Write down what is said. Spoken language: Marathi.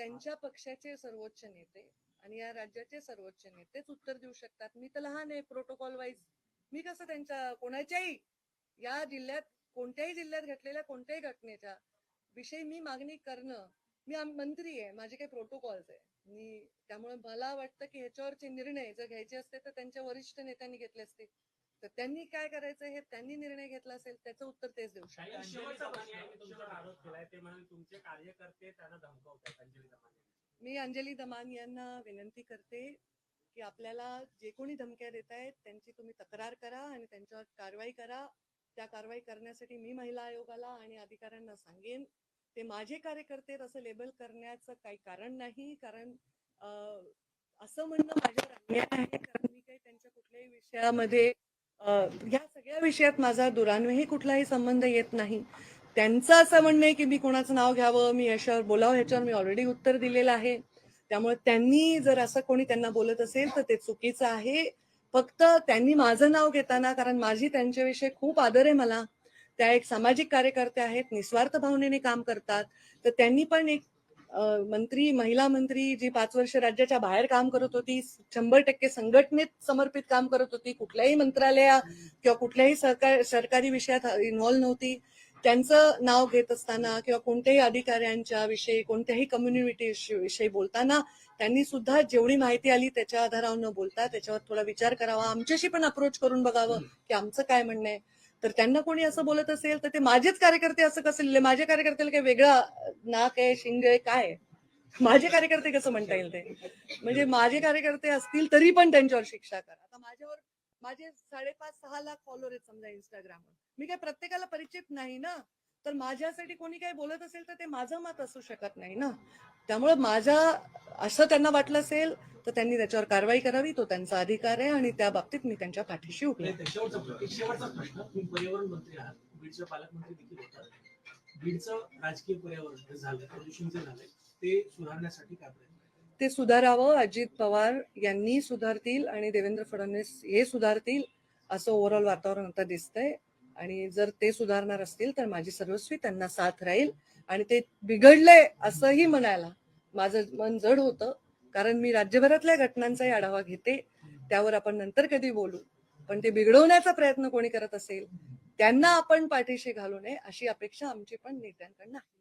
त्यांच्या पक्षाचे सर्वोच्च नेते आणि या राज्याचे सर्वोच्च नेतेच उत्तर देऊ शकतात. मी तर लहान आहे प्रोटोकॉल वाईज मी कसं त्यांच्या कोणाच्याही या जिल्ह्यात कोणत्याही जिल्ह्यात घडलेल्या कोणत्याही घटनेच्या विषयी मी मागणी करणं मी मंत्री आहे माझे काही प्रोटोकॉल्स आहे. मी त्यामुळे मला वाटतं की ह्याच्यावरचे निर्णय जर घ्यायचे असते तर त्यांच्या वरिष्ठ नेत्यांनी घेतले असते. तर त्यांनी काय करायचं? हे त्यांनी निर्णय घेतला असेल त्याचं उत्तर तेच देऊ शकतात काही अंजली शेवटचा दमानी प्रश्न यांनी तुमच्यावर आरोप केलाय ते म्हणाले तुमचे कार्यकर्ते त्यांना धमकावतात अंजली दमानी मी अंजली दमान यांना विनंती करते की आपल्याला जे कोणी धमक्या देत आहेत त्यांची तुम्ही तक्रार करा आणि त्यांच्यावर कारवाई करा. त्या कारवाई करण्यासाठी मी महिला आयोगाला आणि अधिकाऱ्यांना सांगेन ते माझे कार्यकर्ते असं लेबल करण्याचं काही कारण नाही कारण असं म्हणणं माझ्यावर अन्याय आहे कारण मी काही त्यांच्या कुठल्याही विषयामध्ये ह्या सगळ्या विषयात माझा दुरान्वयही कुठलाही संबंध येत नाही. त्यांचं असं म्हणणं आहे की मी कोणाचं नाव घ्यावं मी याच्यावर बोलावं ह्याच्यावर मी ऑलरेडी उत्तर दिलेलं आहे. त्यामुळे त्यांनी जर असं कोणी त्यांना बोलत असेल तर ते चुकीचं आहे. फक्त त्यांनी माझं नाव घेताना कारण माझी त्यांच्याविषयी खूप आदर आहे मला. त्या एक सामाजिक कार्यकर्त्या आहेत निस्वार्थ भावनेने काम करतात. तर त्यांनी पण एक मंत्री महिला मंत्री जी पाच वर्ष राज्याच्या बाहेर काम करत होती शंभर टक्के संघटनेत समर्पित काम करत होती कुठल्याही मंत्रालया किंवा कुठल्याही सरकार सरकारी विषयात इन्व्हॉल्व्ह नव्हती. त्यांचं नाव घेत असताना किंवा कोणत्याही अधिकाऱ्यांच्या विषयी कोणत्याही कम्युनिटी विषयी बोलताना त्यांनी सुद्धा जेवढी माहिती आली त्याच्या आधारावर न बोलता त्याच्यावर थोडा विचार करावा. आमच्याशी पण अप्रोच करून बघावं की आमचं काय म्हणणं आहे. तर त्यांना कोणी असं बोलत असेल तर ते माझेच कार्यकर्ते असं कसं लिहिले? माझ्या कार्यकर्त्याला काही वेगळा नाक आहे शिंग आहे काय माझे कार्यकर्ते कसं म्हणता येईल ते? म्हणजे माझे कार्यकर्ते असतील तरी पण त्यांच्यावर शिक्षा करा. आता माझ्यावर माझे साडेपाच सहा लाख फॉलोअर आहेत समजा इंस्टाग्रामवर मी काय प्रत्येकाला परिचित नाही ना? तर माझ्यासाठी कोणी काही बोलत असेल तर ते माझं मत असू शकत नाही ना? त्यामुळे माझा असं त्यांना वाटलं असेल तर त्यांनी त्याच्यावर कारवाई करावी तो त्यांचा अधिकार आहे आणि त्या बाबतीत मी त्यांच्या पाठीशी उभी आहे. नाही, शेवटचा प्रश्न एक शेवटचा प्रश्न तुम्ही पर्यावरण मंत्री आहात बीडचे पालकमंत्री देखील होतात बीडचं राजकीय पर्यावरण जे झालंय प्रदूषण जे झालंय ते सुधारण्यासाठी काय प्रयत्न आहे? ते सुधारावं अजित पवार यांनी सुधारतील आणि देवेंद्र फडणवीस हे सुधारतील असं ओव्हरऑल वातावरण आता दिसतंय आणि जर ते सुधारणार असतील तर माझी सर्वस्वी त्यांना साथ राहील आणि ते बिघडले असंही म्हणायला माझं मन जड होतं कारण मी राज्यभरातल्या घटनांचाही आढावा घेते. त्यावर आपण नंतर कधी बोलू. पण ते बिघडवण्याचा प्रयत्न कोणी करत असेल त्यांना आपण पाठीशी घालू नये अशी अपेक्षा आमची पण नेत्यांकडनं आहे.